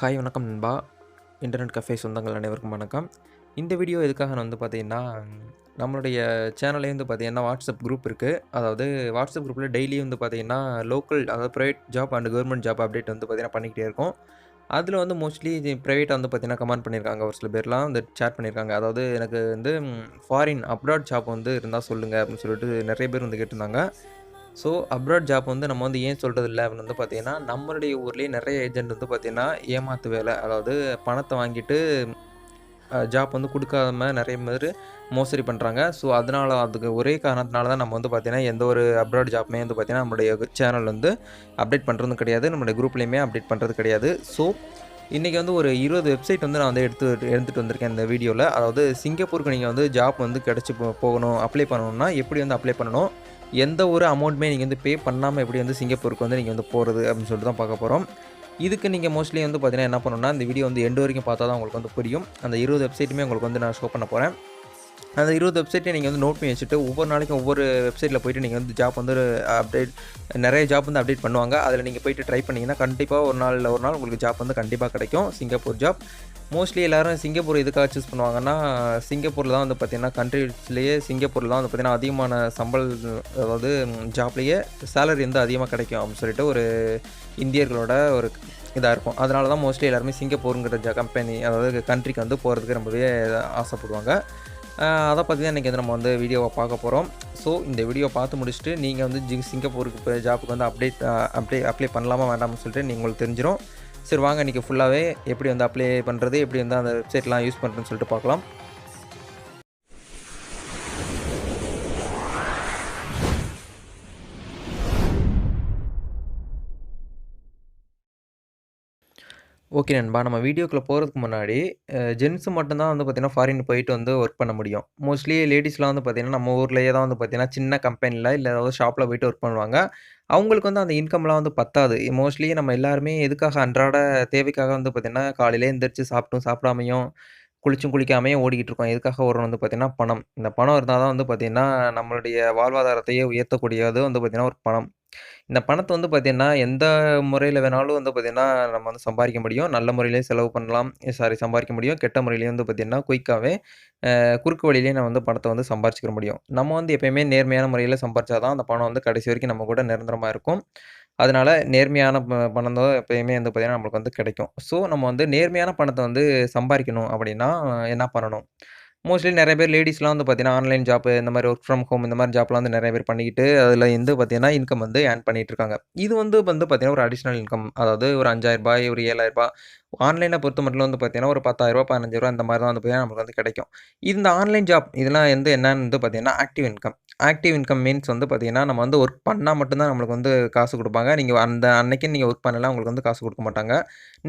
Hi வணக்கம் நண்பா. Internet cafe சொந்தங்கள் அனைவருக்கும் வணக்கம். இந்த வீடியோ எதுக்காக நான் வந்து பார்த்தீங்கன்னா நம்மளுடைய சேனல்லே வந்து பார்த்தீங்கன்னா வாட்ஸ்அப் குரூப் இருக்குது அதாவது வாட்ஸ்அப் குரூப்பில் டெய்லி வந்து பார்த்தீங்கன்னா லோக்கல் அதாவது private job and government job update வந்து பார்த்தீங்கன்னா பண்ணிக்கிட்டே இருக்கும். அதில் வந்து மோஸ்ட்லி ப்ரைவேட்டாக வந்து பார்த்தீங்கன்னா கமெண்ட் பண்ணியிருக்காங்க ஒரு சில பேர்லாம் வந்து சேட் பண்ணியிருக்காங்க அதாவது எனக்கு வந்து ஃபாரின் அப்ராட் ஜாப் வந்து இருந்தால் சொல்லுங்கள் அப்படின்னு சொல்லிட்டு நிறைய பேர் வந்து கேட்டிருந்தாங்க. ஸோ அப்ராட் ஜாப் வந்து நம்ம வந்து ஏன் சொல்கிறது இல்லை அப்படின்னு வந்து பார்த்தீங்கன்னா நம்மளுடைய ஊர்லேயே நிறைய ஏஜென்ட் வந்து பார்த்தீங்கன்னா ஏமாத்து வேலை அதாவது பணத்தை வாங்கிட்டு ஜாப் வந்து கொடுக்காம நிறைய பேர் மோசடி பண்ணுறாங்க ஸோ அதனால் அதுக்கு ஒரே காரணத்தினால தான் நம்ம வந்து பார்த்தீங்கன்னா எந்த ஒரு அப்ராட் ஜாப்புமே வந்து பார்த்திங்கன்னா நம்மளுடைய சேனல் வந்து அப்டேட் பண்ணுறதும் கிடையாது நம்மளுடைய குரூப்லேயுமே அப்டேட் பண்ணுறது கிடையாது. ஸோ இன்றைக்கி வந்து ஒரு இருபது வெப்சைட் வந்து நான் வந்து எடுத்து எடுத்துகிட்டு வந்திருக்கேன் இந்த வீடியோவில் அதாவது சிங்கப்பூருக்கு நீங்கள் வந்து ஜாப் வந்து கிடச்சி போ போகணும் அப்ளை பண்ணணும்னா எப்படி வந்து அப்ளை பண்ணணும்? எந்த ஒரு அமௌண்ட்டுமே நீங்கள் வந்து பே பண்ணாமல் எப்படி வந்து சிங்கப்பூருக்கு வந்து நீங்கள் வந்து போகிறது அப்படின்னு சொல்லிட்டு தான் பார்க்க போகிறோம் இதுக்கு நீங்கள் மோஸ்ட்லி வந்து பார்த்தீங்கன்னா என்ன பண்ணணும்னா இந்த வீடியோ வந்து எண்டு வரைக்கும் பார்த்தா தான் உங்களுக்கு வந்து புரியும். அந்த இருபது வெப்சைட்டுமே உங்களுக்கு வந்து நான் ஷோ பண்ண போகிறேன் அந்த இருபது வெப்சைட்டை நீங்கள் வந்து நோட் பண்ணி வச்சுட்டு ஒவ்வொரு நாளைக்கும் ஒவ்வொரு வெப்சைட்டில் போயிட்டு நீங்கள் வந்து ஜாப் வந்து அப்டேட் நிறைய ஜாப் வந்து அப்டேட் பண்ணுவாங்க. அதில் நீங்கள் போயிட்டு ட்ரை பண்ணிங்கன்னா கண்டிப்பாக ஒரு நாள் இல்லை ஒரு நாள் உங்களுக்கு ஜாப் வந்து கண்டிப்பாக கிடைக்கும். சிங்கப்பூர் ஜாப் மோஸ்ட்லி எல்லோரும் சிங்கப்பூர் எதுக்காக சூஸ் பண்ணுவாங்கன்னா சிங்கப்பூரில் தான் வந்து பார்த்திங்கன்னா கண்ட்ரிஸ்லேயே சிங்கப்பூரில் தான் வந்து பார்த்திங்கன்னா அதிகமான சம்பள் அதாவது ஜாப்லேயே சேலரி வந்து அதிகமாக கிடைக்கும் அப்படின்னு சொல்லிட்டு ஒரு இந்தியர்களோட ஒரு இதாக இருக்கும். அதனால தான் மோஸ்ட்லி எல்லாருமே சிங்கப்பூருங்கிற ஜ கம்பெனி அதாவது கண்ட்ரிக்கு வந்து போகிறதுக்கு ரொம்பவே ஆசைப்படுவாங்க. அதை பற்றி தான் இன்றைக்கி வந்து நம்ம வந்து வீடியோவை பார்க்க போகிறோம் ஸோ இந்த வீடியோ பார்த்து முடிச்சுட்டு நீங்கள் வந்து ஜி சிங்கப்பூருக்கு இப்போ ஜாப்புக்கு வந்து அப்டேட் அப்ளை அப்ளை பண்ணலாமா வேண்டாம்னு சொல்லிட்டு நீங்கள் உங்களுக்கு தெரிஞ்சிடும் சரி வாங்க இன்றைக்கி ஃபுல்லாகவே எப்படி வந்து அப்ளை பண்ணுறது எப்படி வந்து அந்த வெப்சைட்லாம் யூஸ் பண்ணுறதுன்னு சொல்லிட்டு பார்க்கலாம். ஓகே நண்பா நம்ம வீடியோக்குள்ளே போகிறதுக்கு முன்னாடி ஜென்ஸு மட்டும்தான் வந்து பார்த்திங்கன்னா ஃபாரின் போயிட்டு வந்து ஒர்க் பண்ண முடியும். மோஸ்ட்லி லேடிஸ்லாம் வந்து பார்த்திங்கன்னா நம்ம ஊர்லேயே தான் வந்து பார்த்திங்கன்னா சின்ன கம்பெனியில் இல்லை ஏதாவது ஷாப்பில் போயிட்டு ஒர்க் பண்ணுவாங்க. அவங்களுக்கு வந்து அந்த இன்கம்லாம் வந்து பத்தாது. மோஸ்ட்லி நம்ம எல்லாருமே எதுக்காக அன்றாட தேவைக்காக வந்து பார்த்திங்கன்னா காலையிலே எந்திரிச்சு சாப்பிட்டும் சாப்பிடாமையும் குளிச்சும் குளிக்காமையும் ஓடிக்கிட்டு இருக்கோம். எதுக்காக ஒரு வந்து பார்த்திங்கன்னா பணம். இந்த பணம் இருந்தால் தான் வந்து பார்த்திங்கன்னா நம்மளுடைய வாழ்வாதாரத்தையே உயர்த்தக்கூடியது வந்து பார்த்திங்கன்னா ஒரு பணம். இந்த பணத்தை வந்து பார்த்தீங்கன்னா எந்த முறையில் வேணாலும் வந்து பார்த்திங்கன்னா நம்ம வந்து சம்பாதிக்க முடியும். நல்ல முறையிலே செலவு பண்ணலாம். சாரி சம்பாதிக்க முடியும். கெட்ட முறையிலேயே வந்து பார்த்திங்கன்னா குயிக்காகவே குறுக்கு வழியிலேயே நம்ம வந்து பணத்தை வந்து சம்பாரிச்சிக்க முடியும். நம்ம வந்து எப்பயுமே நேர்மையான முறையில் சம்பாரிச்சா தான் அந்த பணம் வந்து கடைசி வரைக்கும் நம்ம கூட நிரந்தரமாக இருக்கும். அதனால் நேர்மையான ப பணம் தான் எப்பயுமே வந்து பார்த்திங்கன்னா நம்மளுக்கு வந்து கிடைக்கும். ஸோ நம்ம வந்து நேர்மையான பணத்தை வந்து சம்பாதிக்கணும் அப்படின்னா என்ன பண்ணணும்? மோஸ்ட்லி நிறைய பேர் லேடிஸ்லாம் வந்து பார்த்தீங்கன்னா ஆன்லைன் ஜாப் இந்த மாதிரி ஒர்க் ஃப்ரம் ஹோம் இந்த மாதிரி ஜாப்லாம் வந்து நிறைய பேர் பண்ணிக்கிட்டு அதில் வந்து பார்த்தீங்கன்னா இன்கம் வந்து ஏர்ன் பண்ணிட்டு இருக்காங்க. இது வந்து வந்து பார்த்தீங்கன்னா ஒரு அடிஷ்னல் இன்கம் அதாவது ஒரு அஞ்சாயிரரூபா ஒரு ஏழாயிரரூபா ஆன்லைனை பொறுத்த மட்டும் வந்து பார்த்தீங்கன்னா ஒரு பத்தாயிரரூபா ரூபா இந்த மாதிரி தான் வந்து பார்த்தீங்கன்னா நமக்கு வந்து கிடைக்கும். இந்த ஆன்லைன் ஜாப் இதெல்லாம் வந்து என்னன்னு வந்து பார்த்தீங்கன்னா active income active income means வந்து பார்த்தீங்கன்னா நம்ம வந்து ஒர்க் பண்ணால் மட்டும்தான் நம்மளுக்கு வந்து காசு கொடுப்பாங்க. நீங்கள் அந்த அன்னைக்கு நீங்கள் ஒர்க் பண்ணலாம் உங்களுக்கு வந்து காசு கொடுக்க மாட்டாங்க.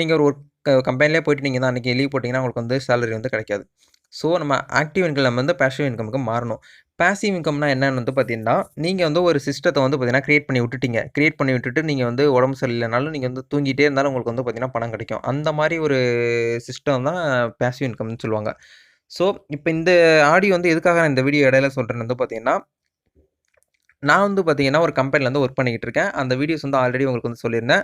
நீங்கள் ஒரு ஒர்க் கம்பெனிலே போயிட்டு நீங்கள் தான் அன்றைக்கி லீவ் போட்டிங்கன்னா உங்களுக்கு வந்து சேலரி வந்து கிடைக்காது. ஸோ நம்ம ஆக்டிவ் இன்கம் வந்து பேசிவ் இன்கமுக்கு மாறணும். பேசிவ் இன்கம்னா என்னென்னு வந்து பார்த்தீங்கன்னா நீங்கள் வந்து ஒரு சிஸ்டத்தை வந்து பார்த்தீங்கன்னா க்ரியேட் பண்ணி விட்டுட்டீங்க. க்ரியேட் பண்ணி விட்டுட்டு நீங்கள் வந்து உடம்பு சரியில்லைனாலும் நீங்கள் வந்து தூங்கிட்டே இருந்தாலும் உங்களுக்கு வந்து பார்த்தீங்கன்னா பணம் கிடைக்கும். அந்த மாதிரி ஒரு சிஸ்டம் தான் பேசிவ் இன்கம்னு சொல்லுவாங்க. ஸோ இப்போ இந்த ஆடியோ வந்து எதுக்காக நான் இந்த வீடியோ இடையில சொல்கிறேன்னு வந்து பார்த்தீங்கன்னா நான் வந்து பார்த்தீங்கன்னா ஒரு கம்பெனியில் வந்து ஒர்க் பண்ணிக்கிட்டு இருக்கேன். அந்த வீடியோஸ் வந்து ஆல்ரெடி உங்களுக்கு வந்து சொல்லியிருந்தேன்.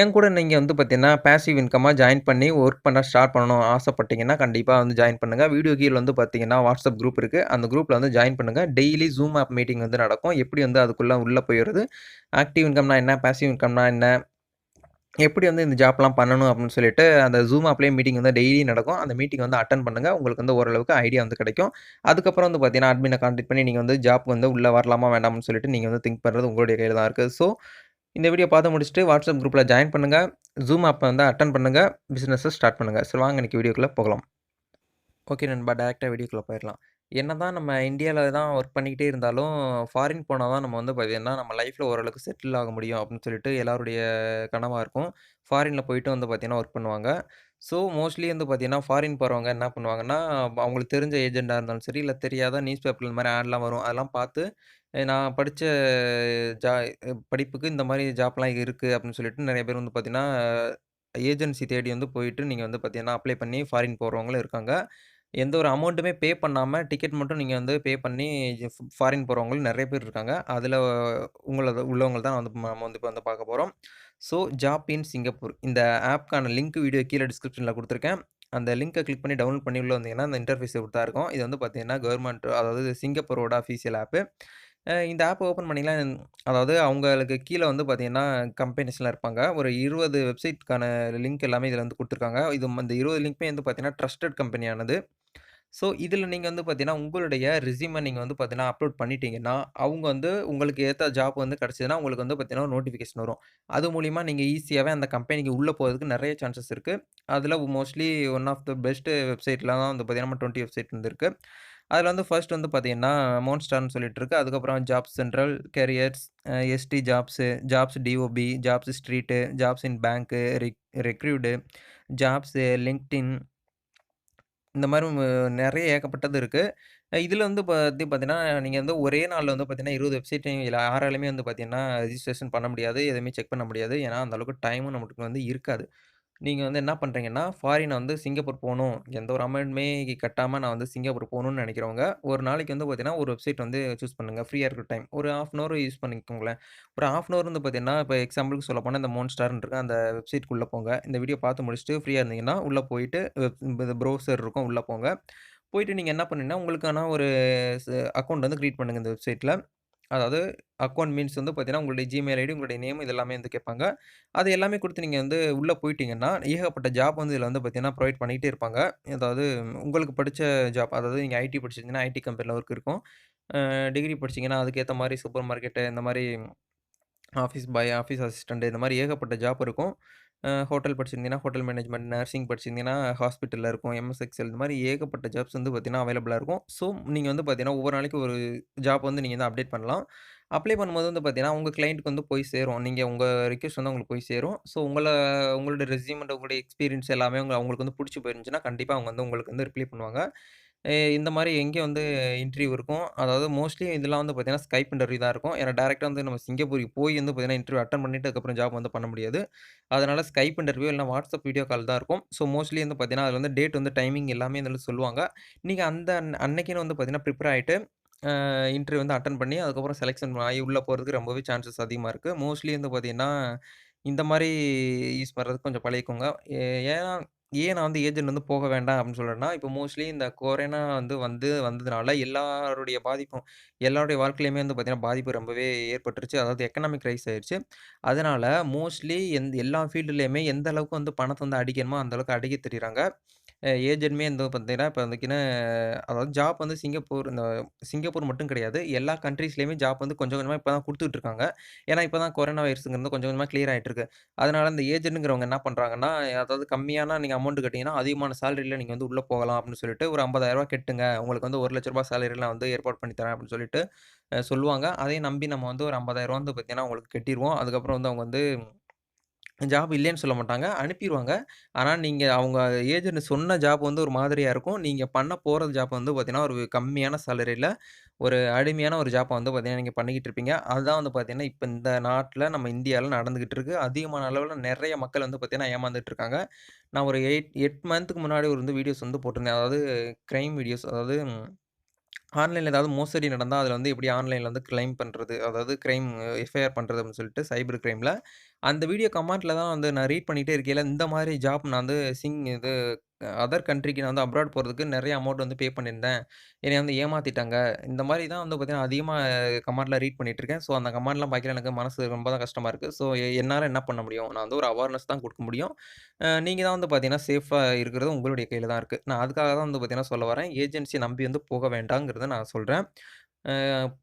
என் கூட நீங்கள் வந்து பார்த்தீங்கன்னா பேசிவ் இன்கமாக ஜாயின் பண்ணி ஒர்க் பண்ண ஸ்டார்ட் பண்ணணும் ஆசைப்பட்டீங்கன்னா கண்டிப்பாக வந்து ஜாயின் பண்ணுங்கள் வீடியோ கீழ் வந்து பார்த்தீங்கன்னா வாட்ஸ்அப் குரூப் இருக்குது அந்த குரூப்பில் வந்து ஜாயின் பண்ணுங்கள் டெய்லி ஜூம் ஆப் மீட்டிங் வந்து நடக்கும். எப்படி வந்து அதுக்குள்ளே உள்ளே போயிடுறது? ஆக்டிவ் இன்கம்னா என்ன? பேசிவ் இன்கம்னா என்ன? எப்படி வந்து இந்த ஜாப்லாம் பண்ணணும் அப்படின்னு சொல்லிட்டு அந்த ஜூம் ஆப்லேயே மீட்டிங் வந்து டெய்லி நடக்கும். அந்த மீட்டிங் வந்து அட்டன் பண்ணுங்கள் உங்களுக்கு வந்து ஓரளவுக்கு ஐடியா வந்து கிடைக்கும். அதுக்கப்புறம் வந்து பார்த்தீங்கன்னா அட்மினை கான்டெக்ட் பண்ணி நீங்கள் வந்து ஜாப் வந்து உள்ளே வரலாமா வேண்டாம்னு சொல்லிட்டு நீங்கள் வந்து திங்க் பண்ணுறது உங்களுடைய கையில் தான் இருக்குது ஸோ இந்த வீடியோ பார்த்து முடிச்சுட்டு வாட்ஸ்அப் குரூப்பில் ஜாயின் பண்ணுங்கள் ஜூம் ஆப்பை வந்து அட்டன் பண்ணுங்கள் பிஸ்னஸை ஸ்டார்ட் பண்ணுங்கள் சரி வாங்க இன்றைக்கி வீடியோக்குள்ளே போகலாம். ஓகே நண்பா டேரெக்டாக வீடியோக்குள்ளே போயிடலாம். என்ன தான் நம்ம இந்தியாவில் தான் ஒர்க் பண்ணிக்கிட்டே இருந்தாலும் ஃபாரின் போனால் தான் நம்ம வந்து பார்த்தீங்கன்னா நம்ம லைஃப்பில் ஓரளவுக்கு செட்டில் ஆக முடியும் அப்படின்னு சொல்லிட்டு எல்லாருடைய கனவாக இருக்கும். ஃபாரினில் போயிட்டு வந்து பார்த்திங்கன்னா ஒர்க் பண்ணுவாங்க. ஸோ மோஸ்ட்லி வந்து பார்த்திங்கன்னா ஃபாரின் போகிறவங்க என்ன பண்ணுவாங்கன்னா அவங்களுக்கு தெரிஞ்ச ஏஜெண்ட்டாக இருந்தாலும் சரி இல்லை தெரியாத நியூஸ் பேப்பர் இந்த மாதிரி ஆட்லாம் வரும். அதெல்லாம் பார்த்து நான் படித்த ஜா படிப்புக்கு இந்த மாதிரி ஜாப்லாம் இருக்குது அப்படின்னு சொல்லிட்டு நிறைய பேர் வந்து பார்த்திங்கன்னா ஏஜென்சி தேடி வந்து போயிட்டு நீங்கள் வந்து பார்த்தீங்கன்னா அப்ளை பண்ணி ஃபாரின் போகிறவங்களும் இருக்காங்க. எந்த ஒரு அமௌண்ட்டுமே பே பண்ணாமல் டிக்கெட் மட்டும் நீங்கள் வந்து பே பண்ணி ஃபாரின் போகிறவங்களும் நிறைய பேர் இருக்காங்க அதில் உங்களை உள்ளவங்க தான் வந்து நம்ம வந்து இப்போ வந்து பார்க்க போகிறோம் ஸோ ஜாப் இன் சிங்கப்பூர் இந்த ஆப்க்கான லிங்க் வீடியோ கீழே டிஸ்கிரிப்ஷனில் கொடுத்துருக்கேன் அந்த லிங்க்கை கிளிக் பண்ணி டவுன்லோட் பண்ணி உள்ள வந்தீங்கன்னா, அந்த இன்டர்ஃபேஸ் இப்படி தான் இருக்கும். இது வந்து பார்த்தீங்கன்னா, கவர்மெண்ட் அதாவது சிங்கப்பூரோட அஃபீஷியல் ஆப்பு. இந்த ஆப் ஓப்பன் பண்ணிலாம் அதாவது அவங்களுக்கு கீழே வந்து பார்த்தீங்கன்னா, கம்பெனிஸ்லாம் இருப்பாங்க. ஒரு 20 வெப்சைட்க்கான லிங்க் எல்லாமே இதில் வந்து கொடுத்துருக்காங்க இது இந்த 20 லிங்க்குமே வந்து பார்த்தீங்கன்னா, ட்ரஸ்டட் கம்பெனியானது. ஸோ இதில் நீங்கள் வந்து பார்த்தீங்கன்னா, உங்களுடைய ரிசியூமை நீங்கள் வந்து பார்த்தீங்கன்னா, அப்லோட் பண்ணிட்டீங்கன்னா, அவங்க வந்து உங்களுக்கு ஏற்ற ஜாப் வந்து கிடச்சிதுன்னா உங்களுக்கு வந்து பார்த்தீங்கன்னா, நோட்டிஃபிகேஷன் வரும். அது மூலிமா நீங்கள் ஈஸியாகவே அந்த கம்பெனிக்கு உள்ளே போகிறதுக்கு நிறைய சான்சஸ் இருக்குது அதில் mostly one of the best வெப்சைட்லாம் தான் வந்து பார்த்தீங்கன்னா, 20 வெப்சைட் இருந்திருக்கு அதில் வந்து ஃபர்ஸ்ட் வந்து பார்த்தீங்கன்னா, மோன்ஸ்டார்னு சொல்லிட்டு இருக்கு. அதுக்கப்புறம் jobs central, careers, SD jobs, jobs DOP, jobs street, jobs in bank, rec recruit jobs, LinkedIn இந்த மாதிரி நிறைய ஏகப்பட்டது இருக்குது இதில் வந்து பார்த்து பார்த்தீங்கன்னா, நீங்கள் வந்து ஒரே நாளில் வந்து பார்த்தீங்கன்னா, 20 வெப்சைட்டையும் யாராலுமே வந்து பார்த்தீங்கன்னா, ரிஜிஸ்ட்ரேஷன் பண்ண முடியாது. எதுவுமே செக் பண்ண முடியாது. ஏன்னா, அந்த அளவுக்கு டைமும் நம்மளுக்கு வந்து இருக்காது. நீங்க வந்து என்ன பண்றீங்கன்னா, ஃபாரின் வந்து சிங்கப்பூர் போணும். எந்த ஒரு அமௌண்ட்டுமே கட்டாம நான் வந்து சிங்கப்பூர் போணும்னு நெனைக்கிறவங்க, ஒரு நாளைக்கு வந்து பார்த்தீங்கன்னா, ஒரு வெப்சைட் வந்து சூஸ் பண்ணுங்க. ஃப்ரீயா இருக்கிற டைம். ஒரு 1/2 அன் ஹவர் யூஸ் பண்ணிக்கோங்களேன். ஒரு 1/2 அன் ஹவர் வந்து பார்த்தீங்கன்னா, இப்ப எக்ஸாம்பிளுக்கு சொல்லப்போனா இந்த மோன்ஸ்டார்ன்னு இருக்கு. அந்த வெப்சைட்க்குள்ள போங்க. இந்த வீடியோ பார்த்து முடிச்சுட்டு ஃப்ரீயா இருந்தீங்கன்னா, உள்ள போயிட்டு வெப் இந்த ப்ரௌசர் இருக்கும். உள்ள போங்க. போயிட்டு நீங்க என்ன பண்ணீங்கன்னா, உங்களுக்கான ஒரு ச அக்கவுண்ட் வந்து கிரியேட் பண்ணுங்க இந்த வெப்சைட்ல. அதாவது அக்கௌண்ட் மீன்ஸ் வந்து பார்த்தீங்கன்னா, உங்களுடைய ஜிமெயில் ஐடி, உங்களுடைய நேம் இது எல்லாமே வந்து கேட்பாங்க. அது எல்லாமே கொடுத்து நீங்கள் வந்து உள்ளே போயிட்டீங்கன்னா, ஏகப்பட்ட ஜாப் வந்து இதில் வந்து பார்த்தீங்கன்னா, ப்ரொவைட் பண்ணிகிட்டே இருப்பாங்க. அதாவது உங்களுக்கு படித்த ஜாப் அதாவது நீங்கள் ஐடி படிச்சிருந்தீங்கன்னா, ஐடி கம்பெனியில் ஒர்க் இருக்கும். டிகிரி படிச்சீங்கன்னா, அதுக்கேற்ற மாதிரி சூப்பர் மார்க்கெட்டு இந்த மாதிரி ஆஃபீஸ் பாய், ஆஃபீஸ் அசிஸ்டண்ட்டு இந்த மாதிரி ஏகப்பட்ட ஜாப் இருக்கும். ஹோட்டல் படிச்சிருந்தீங்கன்னா, ஹோட்டல் மேனேஜ்மெண்ட் நர்சிங் படிச்சிருந்தீங்கன்னா, ஹாஸ்பிட்டலில் இருக்கும். எம்எஸ்எக்ஸ்எல் இந்த மாதிரி ஏகப்பட்ட ஜாப்ஸ் வந்து பார்த்தீங்கன்னா, அவைலபிளாக இருக்கும். ஸோ நீங்கள் வந்து பார்த்தீங்கன்னா, ஒவ்வொரு நாளைக்கு ஒரு ஜாப் வந்து நீங்கள் வந்து அப்டேட் பண்ணலாம். அப்ளை பண்ணும்போது வந்து பார்த்தீங்கன்னா, உங்கள் கிளைண்ட்டுக்கு வந்து போய் சேரும். நீங்கள் உங்கள் ரிக்வஸ்ட் வந்து அவங்களுக்கு போய் சேரும். ஸோ உங்களை உங்களோட ரெசியூமெண்ட் உங்களுடைய எக்ஸ்பீரியன்ஸ் எல்லாமே அவங்க அவங்களுக்கு வந்து பிடிச்சி போயிருந்துச்சுன்னா, கண்டிப்பாக அவங்க வந்து உங்களுக்கு வந்து ரிப்ளை பண்ணுவாங்க. எ இந்த மாரி எங்கே வந்து இன்டர்வியூ இருக்கும். அதாவது மோஸ்ட்லி இதெல்லாம் வந்து பார்த்தீங்கன்னா, ஸ்கைப் இன்டர்வியூ தான் இருக்கும். ஏன்னா டைரக்ட்டா வந்து நம்ம சிங்கப்பூருக்கு போய் வந்து பார்த்தீங்கன்னா, இன்டர்வியூ அட்டெண்ட் பண்ணிட்டு அதுக்கப்புறம் ஜாப் வந்து பண்ண முடியாது. அதனால ஸ்கைப் இன்டர்வியூ இல்லன்னா வாட்ஸ்அப் வீடியோ கால் தான் இருக்கும். ஸோ மோஸ்ட்லி வந்து பார்த்தீங்கன்னா, அதில் வந்து டேட் வந்து டைமிங் எல்லாமே இதில சொல்லுவாங்க. நீங்க அந்த அன்னைக்குன்னு வந்து பார்த்தீங்கன்னா, ப்ரிப்பேர் ஆயிட்டு அ இன்டர்வியூ வந்து அட்டெண்ட் பண்ணி அதுக்கப்புறம் செலக்ஷன் ஆகி உள்ள போறதுக்கு ரொம்பவே சான்சஸ் அதிகமா இருக்கு. மோஸ்ட்லி வந்து பார்த்தீங்கன்னா, இந்த மாரி யூஸ் பண்றதுக்கு கொஞ்சம் பழகிக்கோங்க. ஏ ஏன்னா ஏன் நான் வந்து ஏஜென்ட் வந்து போக வேண்டாம் அப்படின்னு சொல்றேன்னா, இப்போ மோஸ்ட்லி இந்த கொரோனா வந்து வந்து வந்ததுனால எல்லாருடைய பாதிப்பும் எல்லாருடைய வாழ்க்கையிலையுமே வந்து பார்த்திங்கன்னா பாதிப்பு ரொம்பவே ஏற்பட்டுருச்சு. அதாவது எக்கனாமிக் ரைஸ் ஆயிடுச்சு அதனால் மோஸ்ட்லி எந்த எல்லா ஃபீல்டுலேயுமே எந்த அளவுக்கு வந்து பணத்தை வந்து அடிக்கணுமோ, அந்த அளவுக்கு அடிக்க தெரியுறாங்க. ஏஜென்ட்மே வந்து பார்த்தீங்கன்னா, இப்போ வந்துக்கின்னு அதாவது ஜாப் வந்து சிங்கப்பூர் இந்த சிங்கப்பூர் மட்டும் கிடையாது. எல்லா கண்ட்ரீஸ்லேயுமே ஜாப் வந்து கொஞ்சம் கொஞ்சமாக இப்போ தான் கொடுத்துட்ருக்காங்க. ஏன்னா, இப்போ தான் கொரோனா வைரஸுங்கிறது கொஞ்சம் கொஞ்சமாக கிளியர் ஆயிட்டு அதனால் இந்த ஏஜென்ட்டுங்கிறவங்க என்ன பண்ணுறாங்கன்னா அதாவது கம்மியான நீங்கள் அமௌண்ட் கட்டிங்கன்னா அதிகமான சேலரியில் நீங்கள் வந்து உள்ளே போகலாம் அப்படின்னு சொல்லிட்டு ஒரு ஐம்பதாயிரரூபா கெட்டுங்க. உங்களுக்கு வந்து ஒரு லட்ச ரூபா சேலரிலாம் வந்து ஏற்பாடு பண்ணி தரேன் அப்படின்னு சொல்லிட்டு சொல்லிட்டு சொல்லுவாங்க. அதையும் நம்பி நம்ம வந்து ஒரு ஐம்பதாயிரம் வந்து பார்த்தீங்கன்னா, அவங்களுக்கு கட்டிடுவோம் அதுக்கப்புறம் வந்து அவங்க வந்து ஜாப் இல்லைன்னு சொல்ல மாட்டாங்க. அனுப்பிடுவாங்க ஆனால் நீங்கள் அவங்க ஏஜென்ட் சொன்ன ஜாப் வந்து ஒரு மாதிரியாக இருக்கும். நீங்கள் பண்ண போகிற ஜாப் வந்து பார்த்திங்கன்னா ஒரு கம்மியான சேலரியில் ஒரு அடிமையான ஒரு ஜாப்பை வந்து பார்த்தீங்கன்னா, நீங்கள் பண்ணிக்கிட்டு இருப்பீங்க. அதுதான் வந்து பார்த்திங்கன்னா இப்போ இந்த நாட்டில் நம்ம இந்தியாவில் நடந்துக்கிட்டு இருக்குது அதிகமான அளவில் நிறைய மக்கள் வந்து பார்த்திங்கன்னா ஏமாந்துட்டு இருக்காங்க. நான் ஒரு 8 8 மந்த்துக்கு முன்னாடி ஒரு வந்து வீடியோஸ் வந்து போட்டிருந்தேன். அதாவது க்ரைம் வீடியோஸ் அதாவது ஆன்லைனில் ஏதாவது மோசடி நடந்தால் அதில் வந்து எப்படி ஆன்லைனில் வந்து கிளைம் பண்ணுறது அதாவது க்ரைம் எஃப்ஐஆர் பண்ணுறது அப்படின்னு சொல்லிட்டு சைபர் க்ரைமில் அந்த வீடியோ கமெண்ட்டில் தான் வந்து நான் ரீட் பண்ணிகிட்டே இருக்கையில் இந்த மாதிரி ஜாப் நான் வந்து சிங் இது அதர் கண்ட்ரிக்கு நான் வந்து அப்ராட் போகிறதுக்கு நிறைய அமௌண்ட் வந்து பே பண்ணியிருந்தேன். என்னை வந்து ஏமாற்றிட்டாங்க இந்த மாதிரி தான் வந்து பார்த்தீங்கன்னா, அதிகமாக கமெண்ட்லாம் ரீட் பண்ணிகிட்ருக்கேன் இருக்கேன். ஸோ அந்த கமெண்ட்லாம் பார்க்கல எனக்கு மனசு ரொம்ப தான் கஷ்டமாக இருக்குது ஸோ என்னால் என்ன பண்ண முடியும்? நான் வந்து ஒரு அவேர்னஸ் தான் கொடுக்க முடியும். நீங்கள் தான் வந்து பார்த்தீங்கன்னா, சேஃபாக இருக்கிறது உங்களுடைய கையில் தான் இருக்குது நான் அதுக்காக தான் வந்து பார்த்தீங்கன்னா சொல்ல வரேன். ஏஜென்சியை நம்பி வந்து போக வேண்டாங்கிறத நான் சொல்கிறேன்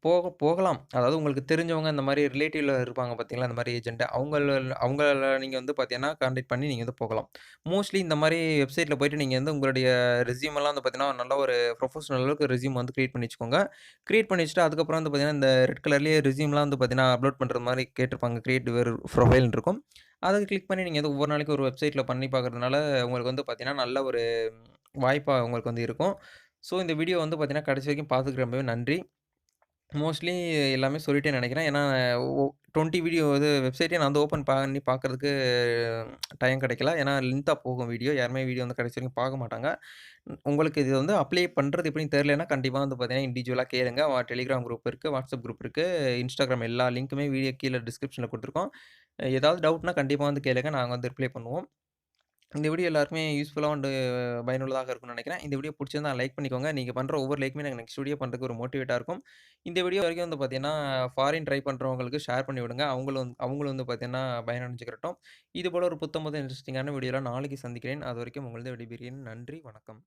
போக போகலாம். அதாவது உங்களுக்கு தெரிஞ்சவங்க இந்த மாதிரி ரிலேட்டிவ்ல இருப்பாங்க பார்த்தீங்களா, இந்த மாதிரி ஏஜென்ட். அவங்கள அவங்கள நீங்கள் வந்து பார்த்தீங்கன்னா, கான்டாக்ட் பண்ணி நீங்கள் வந்து போகலாம். மோஸ்ட்லி இந்த மாதிரி வெப்சைட்டில் போயிட்டு நீங்கள் வந்து உங்களுடைய ரெஸ்யூம் எல்லாம் வந்து பார்த்தீங்கன்னா, நல்ல ஒரு ப்ரொஃபஷனல் அளவுக்கு ரெஸ்யூம் வந்து கிரியேட் பண்ணி வச்சுக்கோங்க. க்ரியேட் பண்ணி வச்சுட்டு அதுக்கப்புறம் வந்து பார்த்தீங்கன்னா, இந்த ரெட் கலர்லேயே ரெஸ்யூம்லாம் வந்து பார்த்தீங்கன்னா, அப்லோட் பண்ணுற மாதிரி கேட்டிருப்பாங்க. கிரியேட் வேறு ப்ரொஃபைல் இருக்கும். அதை கிளிக் பண்ணி நீங்கள் வந்து ஒவ்வொரு நாளைக்கு ஒரு வெப்சைட்டில் பண்ணி பார்க்கறதுனால, உங்களுக்கு வந்து பார்த்தீங்கன்னா, நல்ல ஒரு வாய்ப்பாக உங்களுக்கு வந்து இருக்கும். ஸோ இந்த வீடியோ வந்து பார்த்தீங்கன்னா, கடைசி வரைக்கும் பார்த்துக்கிற ரொம்பவே நன்றி. மோஸ்ட்லி எல்லாமே சொல்லிட்டேன்னு நினைக்கிறேன் ஏன்னா, ஒ 20 வீடியோ இது வெப்சைட்டே நான் வந்து ஓப்பன் பண்ணி பார்க்கறதுக்கு டைம் கிடைக்கல. ஏன்னா, லென்த்தா போகும் வீடியோ. யாருமே வீடியோ வந்து கடைசி வரைக்கும் பார்க்க மாட்டாங்க. உங்களுக்கு இது வந்து அப்ளை பண்றது எப்படின்னு தெரியலன்னா, கண்டிப்பா வந்து பார்த்தீங்கன்னா, இண்டிவிஜுவலா கேளுங்க. வா டெலிகிராம் குரூப் இருக்கு, வாட்ஸ்அப் குரூப் இருக்கு, இன்ஸ்டாகிராம் எல்லா லிங்க்குமே வீடியோ கீழ டிஸ்கிரிப்ஷன்ல குடுத்துருக்கோம். ஏதாவது டவுட்னா கண்டிப்பா வந்து கேளுங்க. நாங்க வந்து ரிப்ளை பண்ணுவோம். இந்த வீடியோ எல்லாருக்குமே யூஸ்ஃபுல்லாக வந்து பயனுள்ளதாக இருக்கும்னு நினைக்கிறேன் இந்த வீடியோ புடிச்சிருந்தா லைக் பண்ணிக்கோங்க. நீங்கள் பண்ணுற ஒவ்வொரு லைக்குமே எனக்கு நெக்ஸ்ட் வீடியோ பண்ணுறதுக்கு ஒரு மோட்டிவேட்டாக இருக்கும். இந்த வீடியோ வரைக்கும் வந்து பார்த்தீங்கன்னா, ஃபாரின் ட்ரை பண்ணுறவங்களுக்கு ஷேர் பண்ணி விடுங்க. அவங்களும் அவங்களும் வந்து பார்த்தீங்கன்னா பயனடைஞ்சுக்கிறட்டும். இதுபோல ஒரு புத்தம் புது இன்ட்ரெஸ்டிங்கான வீடியோவில் நாளைக்கு சந்திக்கிறேன். அது வரைக்கும் உங்களது விடைபெறுகிறேன். நன்றி, வணக்கம்.